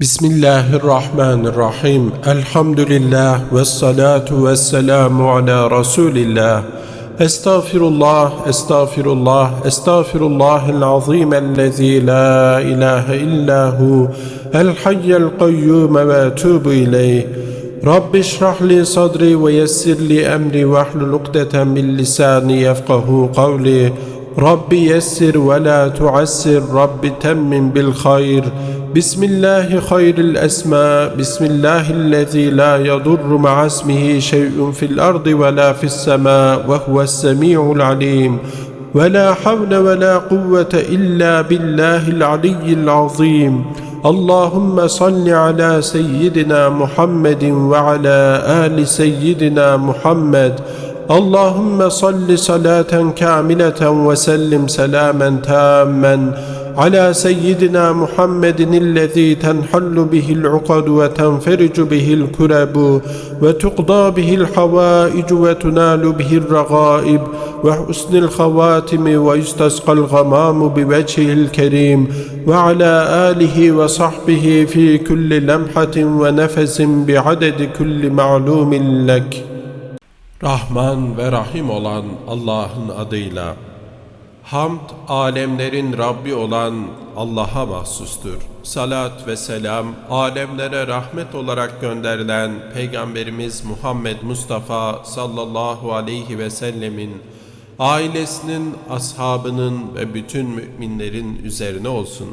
بسم الله الرحمن الرحيم الحمد لله والصلاة والسلام على رسول الله استغفر الله استغفر الله استغفر الله العظيم الذي لا إله إلا هو الحي القيوم واتوب إليه رب اشرح لي صدري ويسر لي أمري واحل عقدة من لساني يفقه قولي رب يسر ولا تعسر رب تمم بالخير بسم الله خير الأسماء بسم الله الذي لا يضر مع اسمه شيء في الأرض ولا في السماء وهو السميع العليم. ولا حول ولا قوة إلا بالله العلي العظيم. اللهم صل على سيدنا محمد وعلى آل سيدنا محمد. اللهم صل صلاة كاملة وسلم سلاما تاما. على سيدنا محمد الذي تنحل به العقد وتنفرج به الكرب وتقضى به الحوائج وتنال به الرغائب وحسن الخواتم ويستسقى الغمام بوجهه الكريم وعلى آله وصحبه في كل لمحة ونفس بعدد كل معلوم لك Rahman ve Rahim olan Allah'ın adıyla Hamd alemlerin Rabbi olan Allah'a mahsustur. Salat ve selam alemlere rahmet olarak gönderilen Peygamberimiz Muhammed Mustafa sallallahu aleyhi ve sellemin ailesinin, ashabının ve bütün müminlerin üzerine olsun.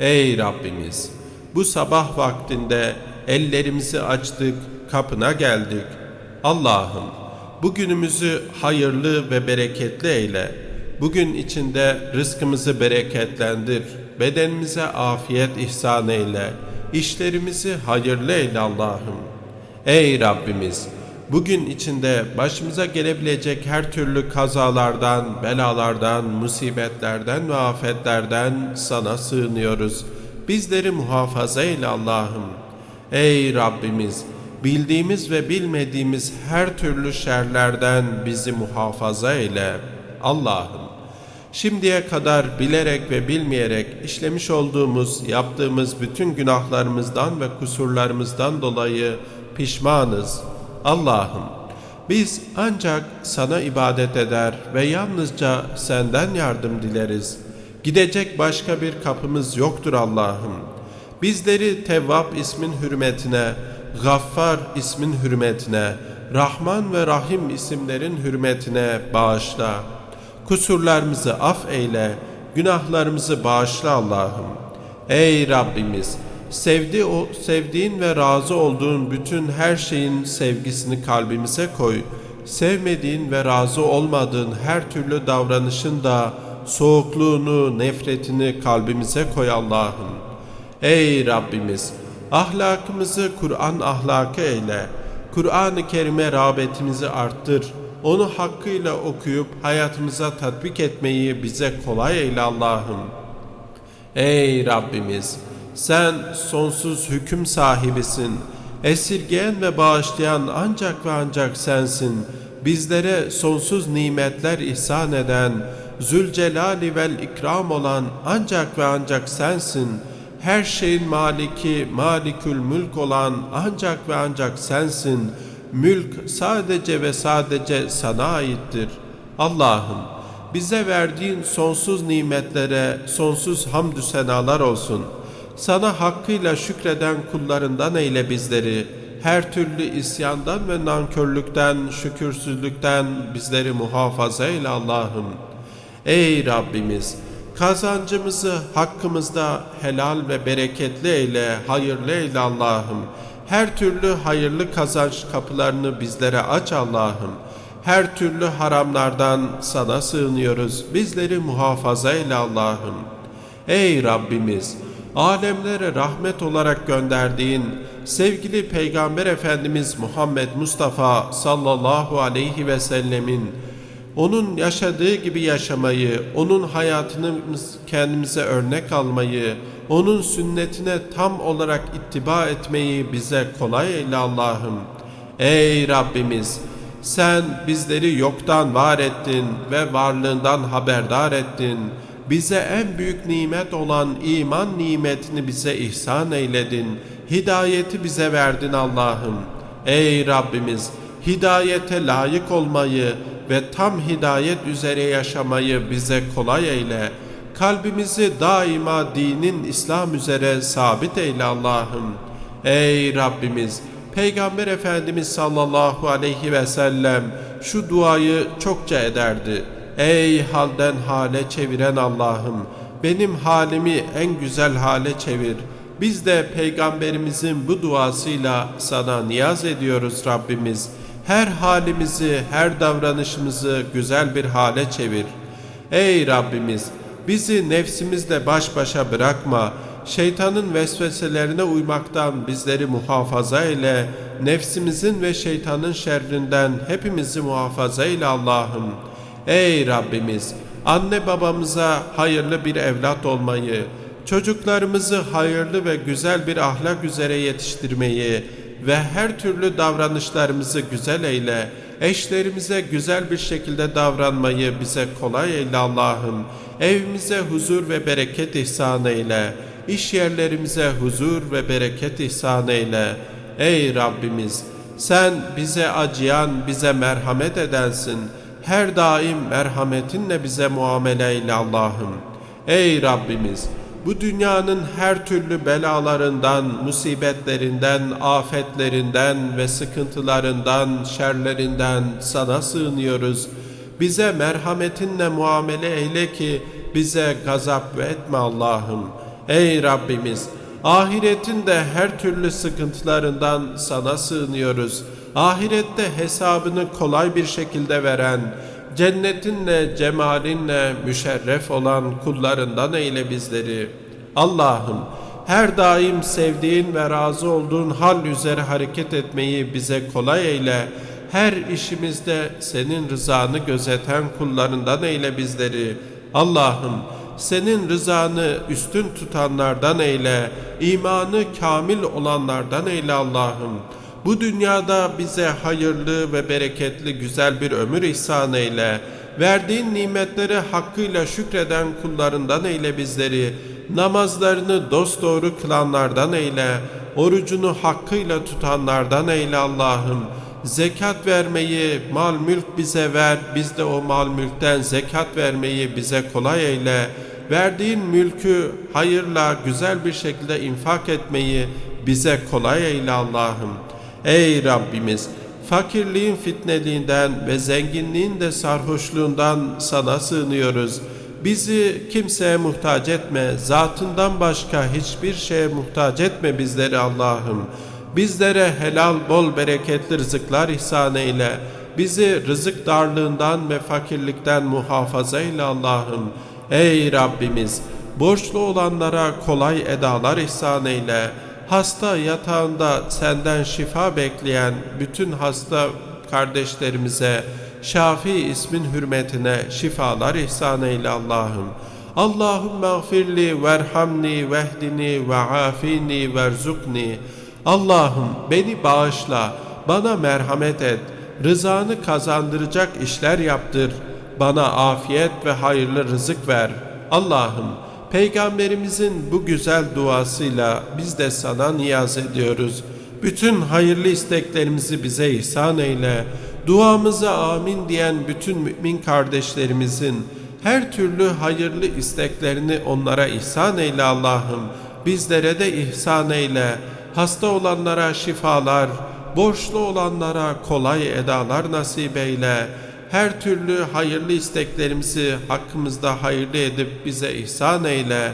Ey Rabbimiz! Bu sabah vaktinde ellerimizi açtık, kapına geldik. Allah'ım bugünümüzü hayırlı ve bereketli eyle. Bugün içinde rızkımızı bereketlendir. Bedenimize afiyet ihsan eyle. İşlerimizi hayırlı eyle Allah'ım. Ey Rabbimiz! Bugün içinde başımıza gelebilecek her türlü kazalardan, belalardan, musibetlerden ve afetlerden sana sığınıyoruz. Bizleri muhafaza eyle Allah'ım. Ey Rabbimiz! Bildiğimiz ve bilmediğimiz her türlü şerlerden bizi muhafaza eyle. Allah'ım, şimdiye kadar bilerek ve bilmeyerek işlemiş olduğumuz, yaptığımız bütün günahlarımızdan ve kusurlarımızdan dolayı pişmanız. Allah'ım, biz ancak sana ibadet eder ve yalnızca senden yardım dileriz. Gidecek başka bir kapımız yoktur Allah'ım. Bizleri Tevvap ismin hürmetine, Gaffar ismin hürmetine, Rahman ve Rahim isimlerin hürmetine bağışla. Kusurlarımızı af eyle, günahlarımızı bağışla Allah'ım. Ey Rabbimiz, sevdi o sevdiğin ve razı olduğun bütün her şeyin sevgisini kalbimize koy. Sevmediğin ve razı olmadığın her türlü davranışın da soğukluğunu, nefretini kalbimize koy Allah'ım. Ey Rabbimiz, ahlakımızı Kur'an ahlakı eyle. Kur'an-ı Kerim'e rağbetimizi arttır. Onu hakkıyla okuyup hayatımıza tatbik etmeyi bize kolay eyle Allah'ım. Ey Rabbimiz! Sen sonsuz hüküm sahibisin. Esirgeyen ve bağışlayan ancak ve ancak sensin. Bizlere sonsuz nimetler ihsan eden, Zülcelali vel ikram olan ancak ve ancak sensin. Her şeyin maliki, malikül mülk olan ancak ve ancak sensin. Mülk sadece ve sadece sana aittir. Allah'ım bize verdiğin sonsuz nimetlere sonsuz hamdü senalar olsun. Sana hakkıyla şükreden kullarından eyle bizleri. Her türlü isyandan ve nankörlükten, şükürsüzlükten bizleri muhafaza eyle Allah'ım. Ey Rabbimiz! Kazancımızı hakkımızda helal ve bereketli eyle, hayırlı eyle Allah'ım. Her türlü hayırlı kazanç kapılarını bizlere aç Allah'ım. Her türlü haramlardan sana sığınıyoruz. Bizleri muhafaza eyle Allah'ım. Ey Rabbimiz! Alemlere rahmet olarak gönderdiğin sevgili Peygamber Efendimiz Muhammed Mustafa sallallahu aleyhi ve sellemin onun yaşadığı gibi yaşamayı, onun hayatını kendimize örnek almayı, onun sünnetine tam olarak ittiba etmeyi bize kolay eyle Allah'ım. Ey Rabbimiz! Sen bizleri yoktan var ettin ve varlığından haberdar ettin. bize en büyük nimet olan iman nimetini bize ihsan eyledin. Hidayeti bize verdin Allah'ım. Ey Rabbimiz, hidayete layık olmayı ve tam hidayet üzere yaşamayı bize kolay eyle. Kalbimizi daima dinin İslam üzere sabit eyle Allah'ım. Ey Rabbimiz, Peygamber Efendimiz sallallahu aleyhi ve sellem şu duayı çokça ederdi. Ey halden hale çeviren Allah'ım, benim halimi en güzel hale çevir. Biz de Peygamberimizin bu duasıyla sana niyaz ediyoruz Rabbimiz. Her halimizi, her davranışımızı güzel bir hale çevir. Ey Rabbimiz, bizi nefsimizle baş başa bırakma. Şeytanın vesveselerine uymaktan bizleri muhafaza eyle. Nefsimizin ve şeytanın şerrinden hepimizi muhafaza eyle Allah'ım. Ey Rabbimiz, anne babamıza hayırlı bir evlat olmayı, çocuklarımızı hayırlı ve güzel bir ahlak üzere yetiştirmeyi ve her türlü davranışlarımızı güzel eyle. Eşlerimize güzel bir şekilde davranmayı bize kolay eyle Allah'ım. Evimize huzur ve bereket ihsan eyle. İş yerlerimize huzur ve bereket ihsan eyle. Ey Rabbimiz! Sen bize acıyan, bize merhamet edensin. Her daim merhametinle bize muamele eyle Allah'ım. Ey Rabbimiz! Bu dünyanın her türlü belalarından, musibetlerinden, afetlerinden ve sıkıntılarından, şerlerinden sana sığınıyoruz. Bize merhametinle muamele eyle ki bize gazap etme Allah'ım. Ey Rabbimiz! Ahiretin de her türlü sıkıntılarından sana sığınıyoruz. Ahirette hesabını kolay bir şekilde veren, cennetinle, cemalinle müşerref olan kullarından eyle bizleri. Allah'ım her daim sevdiğin ve razı olduğun hal üzere hareket etmeyi bize kolay eyle. Her işimizde senin rızanı gözeten kullarından eyle bizleri. Allah'ım senin rızanı üstün tutanlardan eyle, imanı kamil olanlardan eyle Allah'ım. Bu dünyada bize hayırlı ve bereketli güzel bir ömür ihsan eyle. Verdiğin nimetleri hakkıyla şükreden kullarından eyle bizleri. Namazlarını dosdoğru kılanlardan eyle. Orucunu hakkıyla tutanlardan eyle Allah'ım. Zekat vermeyi, mal mülk bize ver. Biz de o mal mülkten zekat vermeyi bize kolay eyle. Verdiğin mülkü hayırla güzel bir şekilde infak etmeyi bize kolay eyle Allah'ım. Ey Rabbimiz! Fakirliğin fitneliğinden ve zenginliğin de sarhoşluğundan sana sığınıyoruz. Bizi kimseye muhtaç etme, zatından başka hiçbir şeye muhtaç etme bizleri Allah'ım. Bizlere helal, bol, bereketli rızıklar ihsan eyle. Bizi rızık darlığından ve fakirlikten muhafaza eyle Allah'ım. Ey Rabbimiz! Borçlu olanlara kolay edalar ihsan eyle. Hasta yatağında senden şifa bekleyen bütün hasta kardeşlerimize Şafi ismin hürmetine şifalar ihsan eyle Allah'ım. Allahümme gfirli verhamni vehdini ve afini verzukni. Allah'ım beni bağışla, bana merhamet et, rızanı kazandıracak işler yaptır, bana afiyet ve hayırlı rızık ver. Allah'ım Peygamberimizin bu güzel duasıyla biz de sana niyaz ediyoruz. Bütün hayırlı isteklerimizi bize ihsan eyle. Duamıza amin diyen bütün mümin kardeşlerimizin her türlü hayırlı isteklerini onlara ihsan eyle Allah'ım. Bizlere de ihsan eyle. Hasta olanlara şifalar, borçlu olanlara kolay edalar nasip eyle. Her türlü hayırlı isteklerimizi hakkımızda hayırlı edip bize ihsan eyle.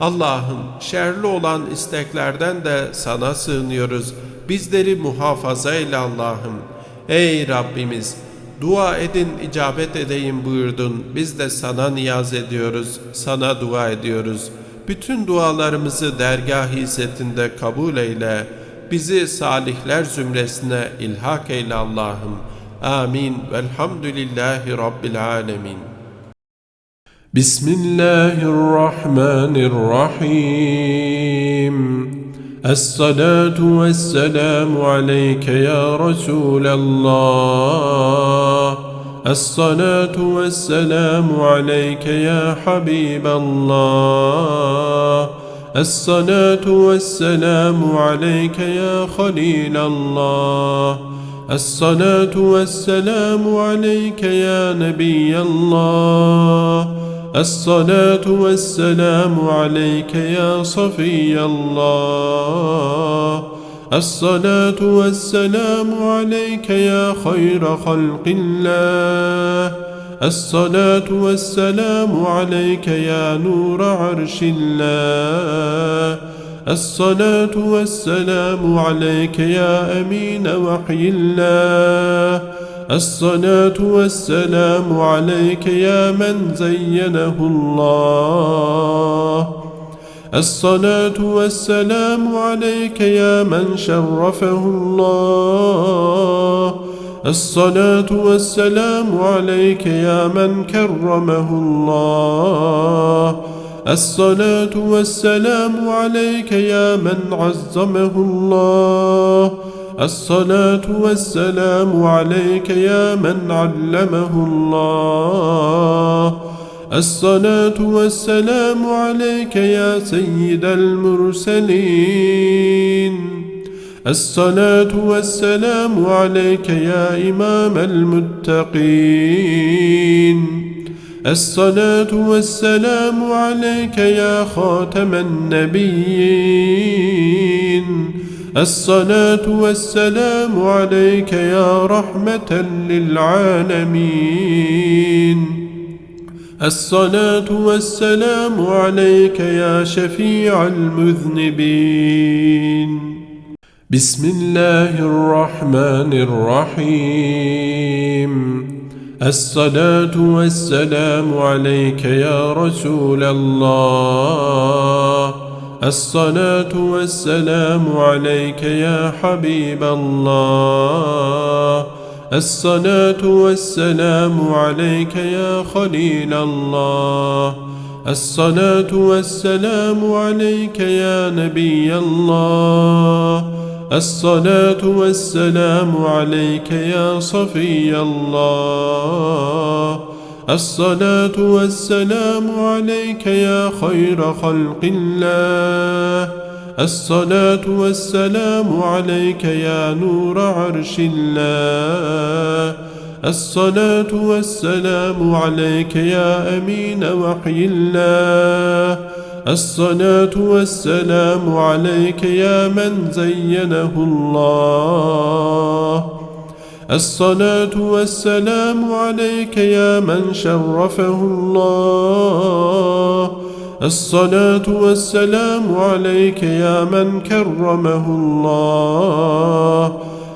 Allah'ım şerli olan isteklerden de sana sığınıyoruz. Bizleri muhafaza eyle Allah'ım. Ey Rabbimiz! Dua edin icabet edeyim buyurdun. Biz de sana niyaz ediyoruz, sana dua ediyoruz. Bütün dualarımızı dergah hizmetinde kabul eyle. Bizi salihler zümresine ilhak eyle Allah'ım. Amin. Velhamdülillahi Rabbil alemin. Bismillahirrahmanirrahim. الصلاة والسلام عليك يا رسول الله الصلاة والسلام عليك يا حبيب الله الصلاة والسلام عليك يا خليل الله الصلاة والسلام عليك يا نبي الله. الصلاة والسلام عليك يا صفي الله. الصلاة والسلام عليك يا خير خلق الله. الصلاة والسلام عليك يا نور عرش الله. الصلاة والسلام عليك يا أمين وحي الله. الصلاة والسلام عليك يا من زينه الله. الصلاة والسلام عليك يا من شرفه الله. الصلاة والسلام عليك يا من كرمه الله. الصلاة والسلام عليك يا من عظمه الله. الصلاة والسلام عليك يا من علمه الله. الصلاة والسلام عليك يا سيد المرسلين. الصلاة والسلام عليك يا إمام المتقين. الصلاة والسلام عليك يا خاتم النبيين. الصلاة والسلام عليك يا رحمة للعالمين. الصلاة والسلام عليك يا شفيع المذنبين. بسم الله الرحمن الرحيم. الصلاة والسلام عليك يا رسول الله. الصلاة والسلام عليك يا حبيب الله. الصلاة والسلام عليك يا خليل الله. الصلاة والسلام عليك يا نبي الله. الصلاة والسلام عليك يا صفي الله. الصلاة والسلام عليك يا خير خلق الله. الصلاة والسلام عليك يا نور عرش الله. الصلاة والسلام عليك يا أمين وحي الله. الصلاة والسلام عليك يا من زينه الله. الصلاة والسلام عليك يا من شرفه الله. الصلاة والسلام عليك يا من كرمه الله.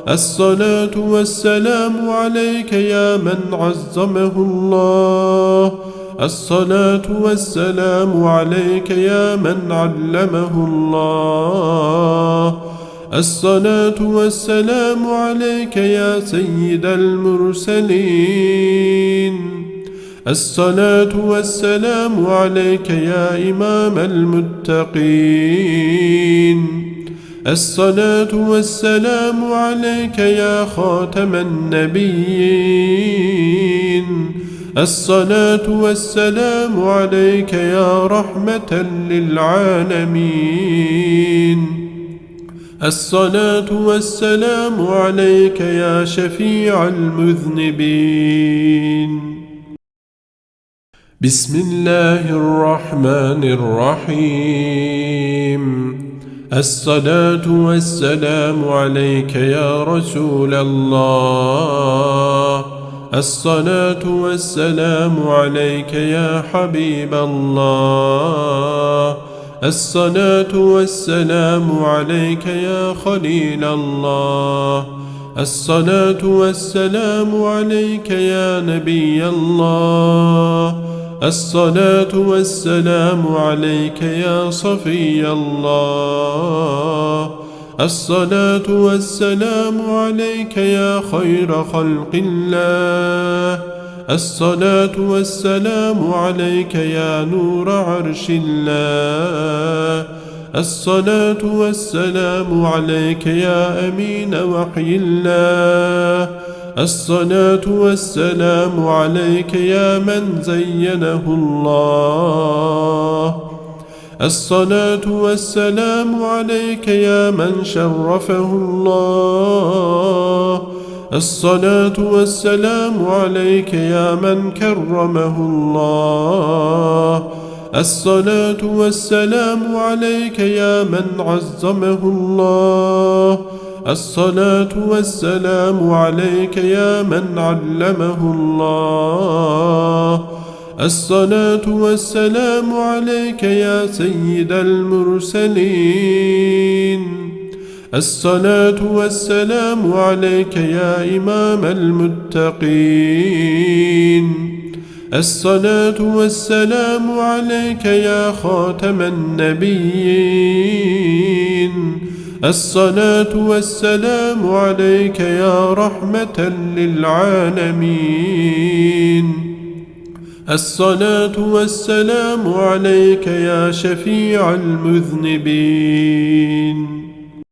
الصلاة والسلام عليك يا من عظمه الله. الصلاة والسلام عليك يا من علمه الله. الصلاة والسلام عليك يا سيد المرسلين. الصلاة والسلام عليك يا إمام المتقين. الصلاة والسلام عليك يا خاتم النبيين. الصلاة والسلام عليك يا رحمة للعالمين. الصلاة والسلام عليك يا شفيع المذنبين. بسم الله الرحمن الرحيم. الصلاة والسلام عليك يا رسول الله. الصلاة والسلام عليك يا حبيب الله. الصلاة والسلام عليك يا خليل الله. الصلاة والسلام عليك يا نبي الله. الصلاة والسلام عليك يا صفي الله. الصلاة والسلام عليك يا خير خلق الله. الصلاة والسلام عليك يا نور عرش الله. الصلاة والسلام عليك يا أمين وحي الله. الصلاة والسلام عليك يا من زينه الله. الصلاة والسلام عليك يا من شرفه الله. الصلاة والسلام عليك يا من كرمه الله. الصلاة والسلام عليك يا من عظمه الله. الصلاة والسلام عليك يا من علمه الله. الصلاة والسلام عليك يا سيد المرسلين. الصلاة والسلام عليك يا إمام المتقين. الصلاة والسلام عليك يا خاتم النبيين. الصلاة والسلام عليك يا رحمة للعالمين. الصلاة والسلام عليك يا شفيع المذنبين.